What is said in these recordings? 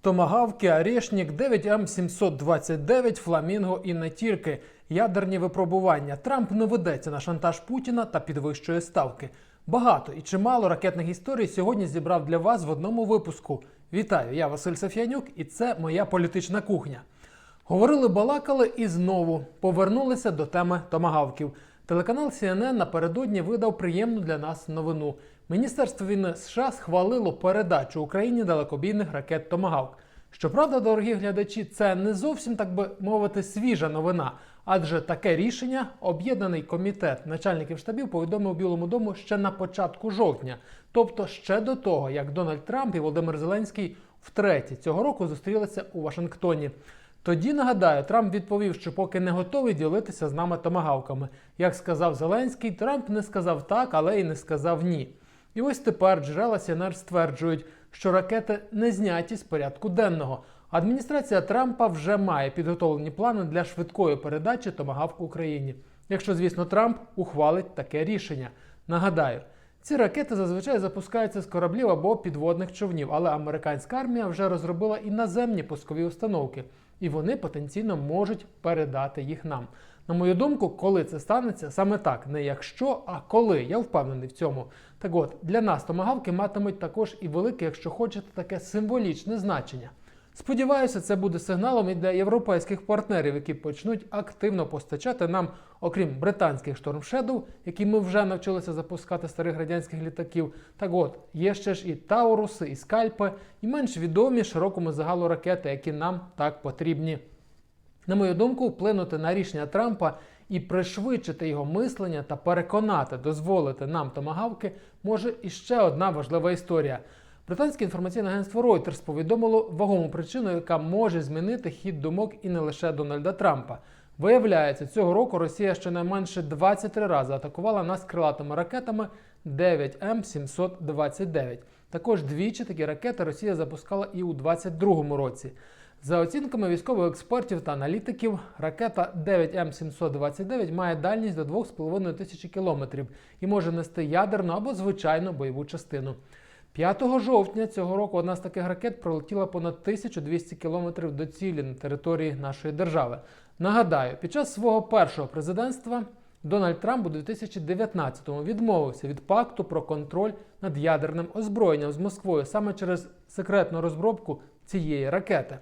Томагавки, Орешник, 9М729, Фламінго і не тільки. Ядерні випробування. Трамп не ведеться на шантаж Путіна та підвищує ставки. Багато і чимало ракетних історій сьогодні зібрав для вас в одному випуску. Вітаю, я Василь Саф'янюк, і це моя політична кухня. Говорили, балакали і знову повернулися до теми томагавків. Телеканал CNN напередодні видав приємну для нас новину. Міністерство війни США схвалило передачу Україні далекобійних ракет Томагавк. Щоправда, дорогі глядачі, це не зовсім так би мовити свіжа новина, адже таке рішення об'єднаний комітет начальників штабів повідомив Білому дому ще на початку жовтня, тобто ще до того, як Дональд Трамп і Володимир Зеленський втретє цього року зустрілися у Вашингтоні. Тоді нагадаю, Трамп відповів, що поки не готовий ділитися з нами томагавками. Як сказав Зеленський, Трамп не сказав так, але й не сказав ні. І ось тепер джерела CNN стверджують, що ракети не зняті з порядку денного. Адміністрація Трампа вже має підготовлені плани для швидкої передачі томагавк Україні, якщо, звісно, Трамп ухвалить таке рішення. Нагадаю, ці ракети зазвичай запускаються з кораблів або підводних човнів, але американська армія вже розробила і наземні пускові установки, і вони потенційно можуть передати їх нам. На мою думку, коли це станеться, саме так, не якщо, а коли. Я впевнений в цьому. Так от, для нас томагавки матимуть також і велике, якщо хочете, таке символічне значення. Сподіваюся, це буде сигналом і для європейських партнерів, які почнуть активно постачати нам, окрім британських Storm які ми вже навчилися запускати старих радянських літаків. Так от, є ще ж і Тауруси, і скальпи, і менш відомі широкому загалу ракети, які нам так потрібні. На мою думку, вплинути на рішення Трампа і пришвидшити його мислення та переконати, дозволити нам томагавки, може іще одна важлива історія. Британське інформаційне агентство Reuters повідомило вагому причину, яка може змінити хід думок і не лише Дональда Трампа. Виявляється, цього року Росія щонайменше 23 рази атакувала нас крилатими ракетами 9М729. Також двічі такі ракети Росія запускала і у 2022 році. За оцінками військових експертів та аналітиків, ракета 9М729 має дальність до 2,5 тисячі кілометрів і може нести ядерну або звичайну бойову частину. 5 жовтня цього року одна з таких ракет пролетіла понад 1200 кілометрів до цілі на території нашої держави. Нагадаю, під час свого першого президентства Дональд Трамп у 2019-му відмовився від пакту про контроль над ядерним озброєнням з Москвою саме через секретну розробку цієї ракети.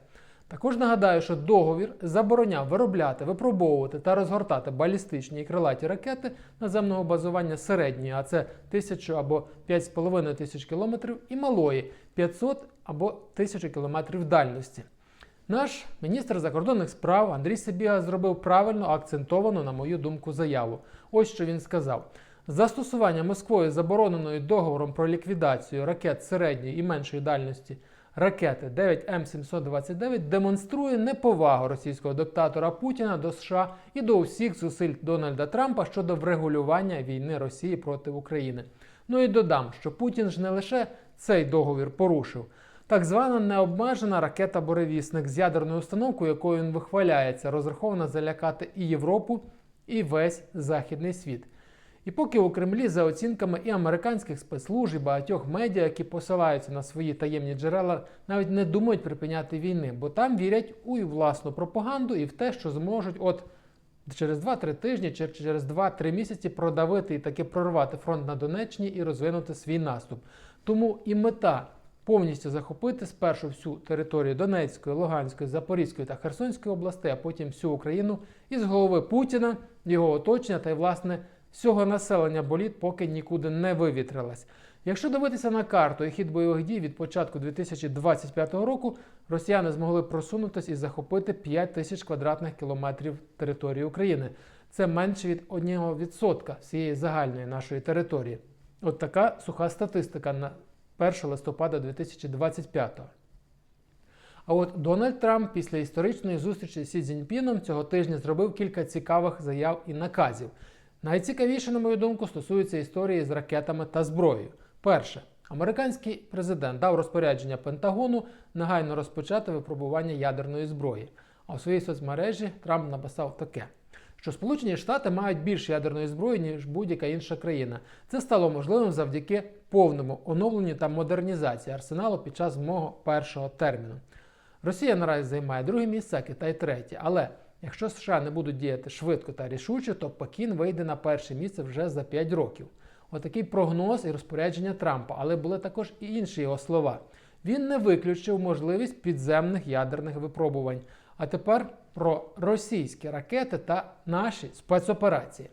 Також нагадаю, що договір забороняв виробляти, випробовувати та розгортати балістичні і крилаті ракети наземного базування середньої, а це 1000 або 5,5 тисяч кілометрів, і малої 500 або 1000 кілометрів дальності. Наш міністр закордонних справ Андрій Сибіга зробив правильно акцентовану, на мою думку, заяву. Ось що він сказав: застосування Москвою забороненої договором про ліквідацію ракет середньої і меншої дальності ракети 9М729 демонструє неповагу російського диктатора Путіна до США і до усіх зусиль Дональда Трампа щодо врегулювання війни Росії проти України. Ну і додам, що Путін ж не лише цей договір порушив. Так звана необмежена ракета Буревісник з ядерною установкою, якою він вихваляється, розрахована залякати і Європу, і весь західний світ. І поки у Кремлі, за оцінками і американських спецслужб, і багатьох медіа, які посилаються на свої таємні джерела, навіть не думають припиняти війни, бо там вірять у власну пропаганду і в те, що зможуть от через 2-3 тижні чи через 2-3 місяці продавити і таки прорвати фронт на Донеччині і розвинути свій наступ. Тому і мета повністю захопити спершу всю територію Донецької, Луганської, Запорізької та Херсонської областей, а потім всю Україну із голови Путіна, його оточення та й власне всього населення боліт поки нікуди не вивітрилась. Якщо дивитися на карту і хід бойових дій від початку 2025 року, росіяни змогли просунутися і захопити 5 тисяч квадратних кілометрів території України. Це менше від 1% всієї загальної нашої території. От така суха статистика на 1 листопада 2025 а от Дональд Трамп після історичної зустрічі з Сі Цзіньпіном цього тижня зробив кілька цікавих заяв і наказів. Найцікавіше, на мою думку, стосується історії з ракетами та зброєю. Перше, американський президент дав розпорядження Пентагону негайно розпочати випробування ядерної зброї. А у своїй соцмережі Трамп написав таке. Що Сполучені Штати мають більше ядерної зброї, ніж будь-яка інша країна. Це стало можливим завдяки повному оновленню та модернізації арсеналу під час мого першого терміну. Росія наразі займає друге місце, а Китай третє. Але якщо США не будуть діяти швидко та рішуче, то Пекін вийде на перше місце вже за 5 років. Отакий прогноз і розпорядження Трампа, але були також і інші його слова. Він не виключив можливість підземних ядерних випробувань. А тепер про російські ракети та наші спецоперації.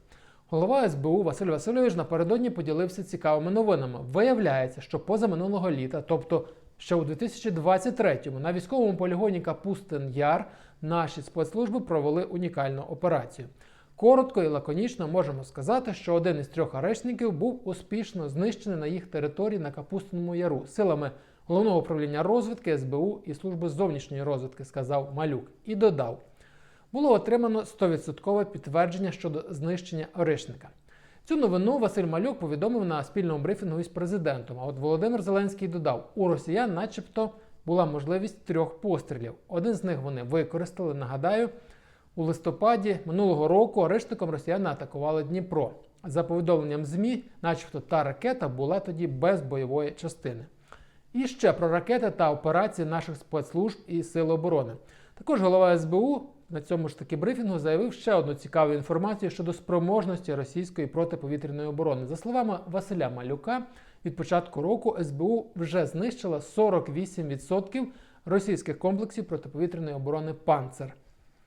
Голова СБУ Василь Васильович напередодні поділився цікавими новинами. Виявляється, що позаминулого літа, тобто ще у 2023-му, на військовому полігоні Капустин Яр наші спецслужби провели унікальну операцію. Коротко і лаконічно можемо сказати, що один із трьох арештників був успішно знищений на їх території на Капустиному Яру силами головного управління розвідки СБУ і служби зовнішньої розвідки, сказав Малюк, і додав було отримано 100% підтвердження щодо знищення Оришника. Цю новину Василь Малюк повідомив на спільному брифінгу із президентом. А от Володимир Зеленський додав, у росіян, начебто, була можливість трьох пострілів. Один з них вони використали. Нагадаю, у листопаді минулого року Оришником росіяни атакували Дніпро. За повідомленням ЗМІ, начебто та ракета була тоді без бойової частини. І ще про ракети та операції наших спецслужб і сил оборони. Також голова СБУ на цьому ж таки брифінгу заявив ще одну цікаву інформацію щодо спроможності російської протиповітряної оборони. За словами Василя Малюка, від початку року СБУ вже знищила 48% російських комплексів протиповітряної оборони Панцер.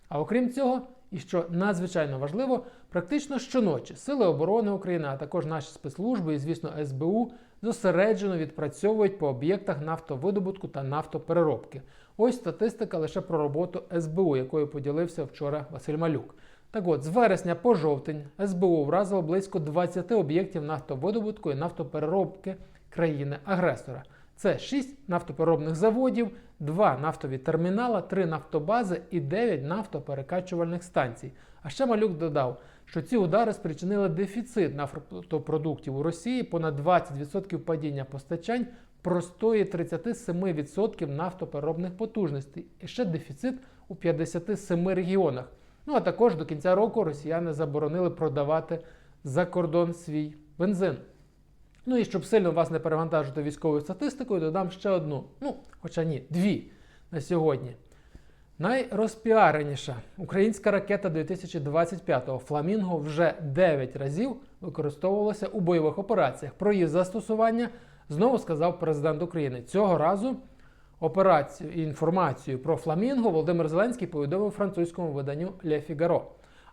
А окрім цього, і що надзвичайно важливо, практично щоночі Сили оборони України, а також наші спецслужби і, звісно, СБУ зосереджено відпрацьовують по об'єктах нафтовидобутку та нафтопереробки. Ось статистика лише про роботу СБУ, якою поділився вчора Василь Малюк. Так от, з вересня по жовтень СБУ вразило близько 20 об'єктів нафтовидобутку і нафтопереробки країни-агресора. Це 6 нафтопереробних заводів, 2 нафтові термінали, 3 нафтобази і 9 нафтоперекачувальних станцій. А ще Малюк додав, що ці удари спричинили дефіцит нафтопродуктів у Росії, понад 20% падіння постачань, простої 37% нафтопереробних потужностей і ще дефіцит у 57 регіонах. Ну а також до кінця року росіяни заборонили продавати за кордон свій бензин. Ну і щоб сильно вас не перевантажити військовою статистикою, додам ще одну, ну, хоча ні, дві на сьогодні. Найрозпіареніша українська ракета 2025-го Фламінго вже 9 разів використовувалася у бойових операціях. Про її застосування знову сказав президент України. Цього разу операцію і інформацію про Фламінго Володимир Зеленський повідомив французькому виданню Le Figaro.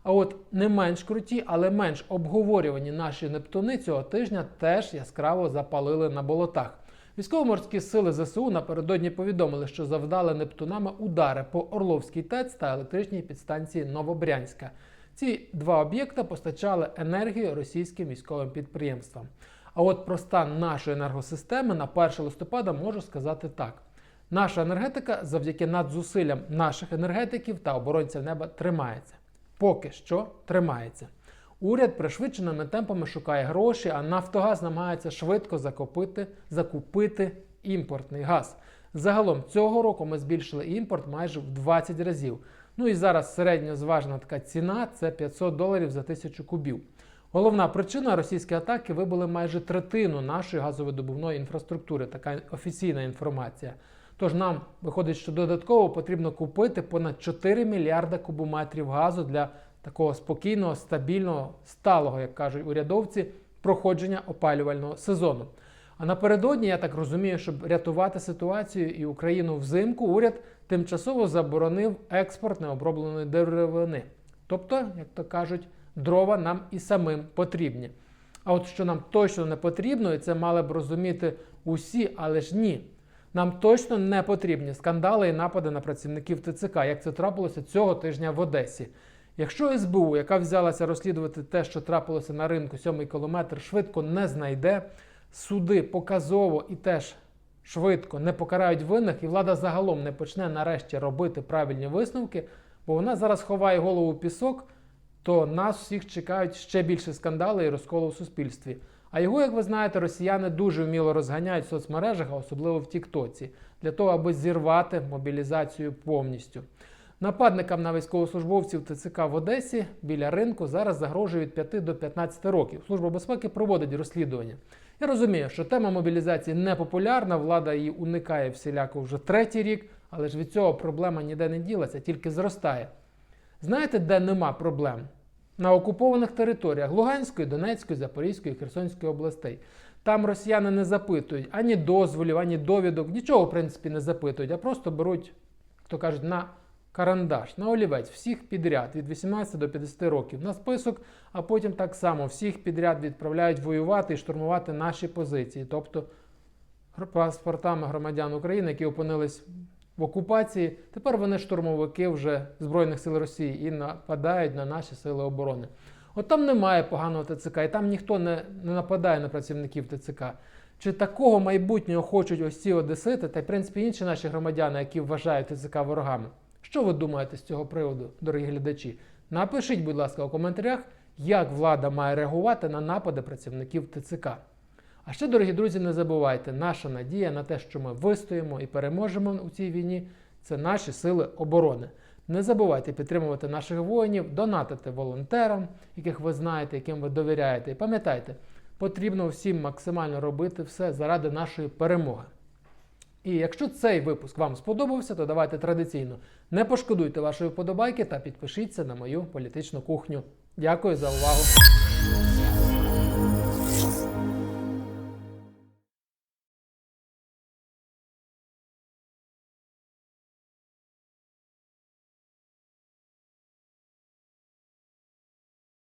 А от не менш круті, але менш обговорювані наші Нептуни цього тижня теж яскраво запалили на болотах. Військово-морські сили ЗСУ напередодні повідомили, що завдали Нептунами удари по Орловській ТЕЦ та електричній підстанції Новобрянська. Ці два об'єкта постачали енергію російським військовим підприємствам. А от про стан нашої енергосистеми на 1 листопада можу сказати так: наша енергетика завдяки надзусиллям наших енергетиків та оборонців неба тримається. Поки що тримається. Уряд пришвидшеними темпами шукає гроші, а Нафтогаз намагається швидко закупити, закупити імпортний газ. Загалом цього року ми збільшили імпорт майже в 20 разів. Ну і зараз середньозважна така ціна це 500 доларів за тисячу кубів. Головна причина російські атаки вибили майже третину нашої газовидобувної інфраструктури. Така офіційна інформація. Тож нам виходить, що додатково потрібно купити понад 4 мільярда кубометрів газу для такого спокійного, стабільного, сталого, як кажуть урядовці, проходження опалювального сезону. А напередодні, я так розумію, щоб рятувати ситуацію і Україну взимку, уряд тимчасово заборонив експорт необробленої деревини. Тобто, як то кажуть, дрова нам і самим потрібні. А от що нам точно не потрібно, і це мали б розуміти усі, але ж ні. Нам точно не потрібні скандали і напади на працівників ТЦК, як це трапилося цього тижня в Одесі. Якщо СБУ, яка взялася розслідувати те, що трапилося на ринку сьомий кілометр, швидко не знайде, суди показово і теж швидко не покарають винних, і влада загалом не почне нарешті робити правильні висновки, бо вона зараз ховає голову в пісок, то нас всіх чекають ще більше скандали і розколу в суспільстві. А його, як ви знаєте, росіяни дуже вміло розганяють в соцмережах, особливо в Тіктоці, для того, аби зірвати мобілізацію повністю. Нападникам на військовослужбовців ТЦК в Одесі біля ринку зараз загрожує від 5 до 15 років. Служба безпеки проводить розслідування. Я розумію, що тема мобілізації не популярна, влада її уникає всіляко вже третій рік, Але ж від цього проблема ніде не ділася, тільки зростає. Знаєте, де нема проблем? На окупованих територіях Луганської, Донецької, Запорізької, Херсонської областей. Там росіяни не запитують ані дозволів, ані довідок, нічого, в принципі, не запитують, а просто беруть, як то кажуть, на карандаш, на олівець, всіх підряд від 18 до 50 років на список, а потім так само всіх підряд відправляють воювати і штурмувати наші позиції, тобто паспортами громадян України, які опинились в окупації. Тепер вони штурмовики вже Збройних сил Росії і нападають на наші сили оборони. От там немає поганого ТЦК, і там ніхто не, не нападає на працівників ТЦК. Чи такого майбутнього хочуть ось ці одесити, та й в принципі інші наші громадяни, які вважають ТЦК ворогами? Що ви думаєте з цього приводу, дорогі глядачі? Напишіть, будь ласка, у коментарях, як влада має реагувати на напади працівників ТЦК. А ще, дорогі друзі, не забувайте, наша надія на те, що ми вистоїмо і переможемо у цій війні, це наші сили оборони. Не забувайте підтримувати наших воїнів, донатити волонтерам, яких ви знаєте, яким ви довіряєте. І пам'ятайте, потрібно всім максимально робити все заради нашої перемоги. І якщо цей випуск вам сподобався, то давайте традиційно не пошкодуйте вашої вподобайки та підпишіться на мою політичну кухню. Дякую за увагу!